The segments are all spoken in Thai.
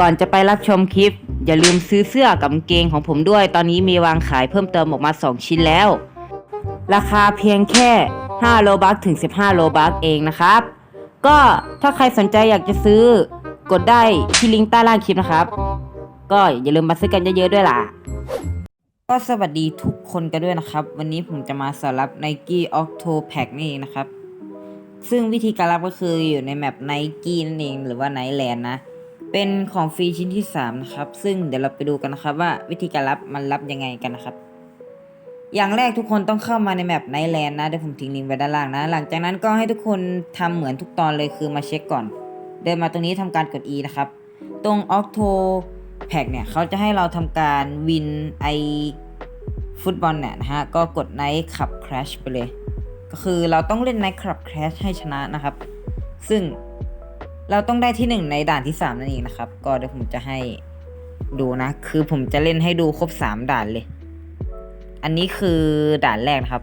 ก่อนจะไปรับชมคลิป อย่าลืมซื้อเสื้อกับกางเกงของผมด้วย ตอนนี้มีวางขายเพิ่มเติมออกมา 2 ชิ้นแล้ว ราคาเพียงแค่ 5 โลบัคถึง 15 โลบัคเองนะครับ ก็ถ้าใครสนใจอยากจะซื้อกดได้ที่ลิงก์ใต้ล่างคลิปนะครับ ก็อย่าลืมมาซื้อกันเยอะๆด้วยล่ะ ก็สวัสดีทุกคนกันด้วยนะครับ วันนี้ผมจะมาสอนรับ Nike Octo Pack นี่เองนะครับ ซึ่งวิธีการรับก็คืออยู่ในแมป Nike นั่นเองหรือว่า Nightland นะ เป็นของฟรีชิ้นที่3นะครับ ซึ่งเดี๋ยวเราไปดูกันนะครับว่าวิธีการรับมันรับยังไงกันนะครับ อย่างแรกทุกคนต้องเข้ามาในแมป Nightland นะเดี๋ยวผมทิ้งลิงก์ไว้ด้านล่างนะ หลังจากนั้นก็ให้ทุกคนทำเหมือนทุกตอนเลยคือมาเช็คก่อน เดินมาตรงนี้ทำการกด E นะครับ ตรง Octo Pack เนี่ยเขาจะให้เราทำการวินไอฟุตบอลเนี่ยนะฮะก็กด Night Club Crash ไปเลย ก็คือเราต้องเล่น Night Club Crash ให้ชนะนะครับ ซึ่ง เราต้องได้ที่ 1 ในด่านที่ 3 นั่นเองนะครับ ก็เดี๋ยวผมจะให้ดูนะ คือผมจะเล่นให้ดูครบ 3 ด่านเลย อันนี้คือด่านแรกนะครับ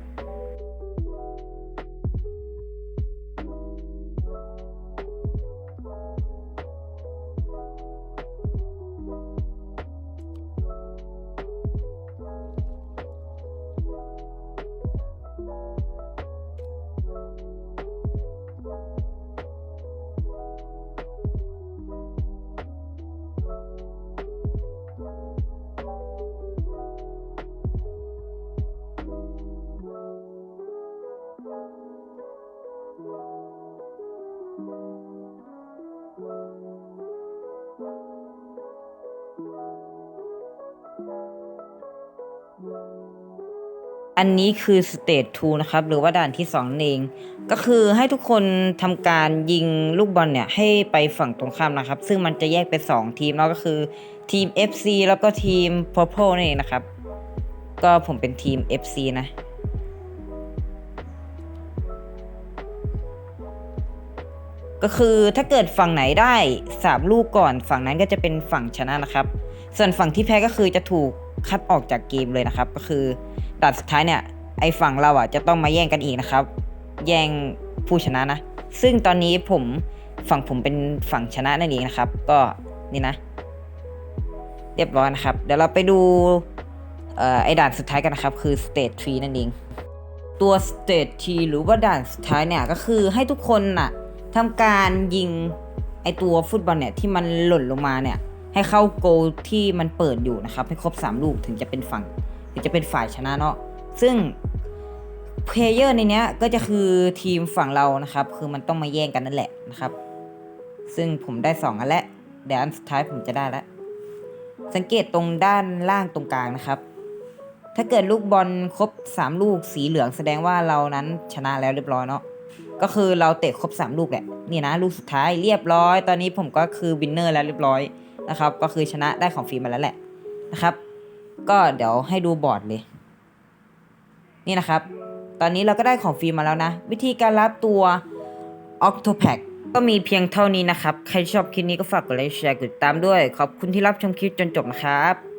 อันนี้คือสเตจ2นะครับ หรือว่าด่านที่2นั่นเอง ก็คือให้ทุกคนทำการยิงลูกบอลเนี่ยให้ไปฝั่งตรงข้ามนะครับ ซึ่งมันจะแยกเป็น 2 ทีมแล้วก็คือทีม FC แล้วก็ทีม Purple นั่นเองนะครับ ก็ผมเป็นทีม FC นะก็คือถ้าเกิดฝั่งไหนได้สามลูกก่อนฝั่งนั้นก็จะเป็นฝั่งชนะนะครับ ส่วนฝั่งที่แพ้ก็คือจะถูกคัดออกจากเกมเลยนะครับ ก็คือ ด่านสุดท้ายเนี่ยไอฝั่งเราอะจะต้องมาแย่งกันอีกนะครับ แย่งผู้ชนะนะ ซึ่งตอนนี้ผมฝั่งผมเป็นฝั่งชนะนั่นเองนะครับ ก็นี่นะ เรียบร้อยนะครับ เดี๋ยวเราไปดูออไอด่านสุดท้ายกันนะครับ คือ stage 3นั่นเอง ตัว stage 3หรือว่าด่านสุดท้ายเนี่ยก็คือให้ทุกคนน่ะทำการยิงไอตัวฟุตบอลเนี่ยที่มันหล่นลงมาเนี่ยให้เข้าโกลที่มันเปิดอยู่นะครับ ให้ครบ 3 ลูกถึงจะเป็นฝั่ง ถึงจะเป็นฝ่ายชนะเนาะซึ่งเพลเยอร์ในเนี้ยก็จะคือทีมฝั่งเรานะครับ คือมันต้องมาแย่งกันนั่นแหละนะครับ ซึ่งผมได้2อันแล้วเดี๋ยวอันสุดท้ายผมจะได้แล้วสังเกตตรงด้านล่างตรงกลางนะครับ ถ้าเกิดลูกบอลครบ 3 ลูกสีเหลืองแสดงว่าเรานั้นชนะแล้วเรียบร้อยเนาะก็คือเราเตะครบ 3 ลูกแหละนี่นะลูกสุดท้ายเรียบร้อย ตอนนี้ผมก็คือวินเนอร์แล้วเรียบร้อยนะครับ ก็คือชนะได้ของฟรีมาแล้วแหละนะครับ ก็เดี๋ยวให้ดูบอร์ดเลย นี่นะครับ ตอนนี้เราก็ได้ของฟรีมาแล้วนะ วิธีการรับตัว Octopack ก็มีเพียงเท่านี้นะครับ ใครชอบคลิปนี้ก็ฝากกดไลค์แชร์กดติดตามด้วย ขอบคุณที่รับชมคลิปจนจบนะครับ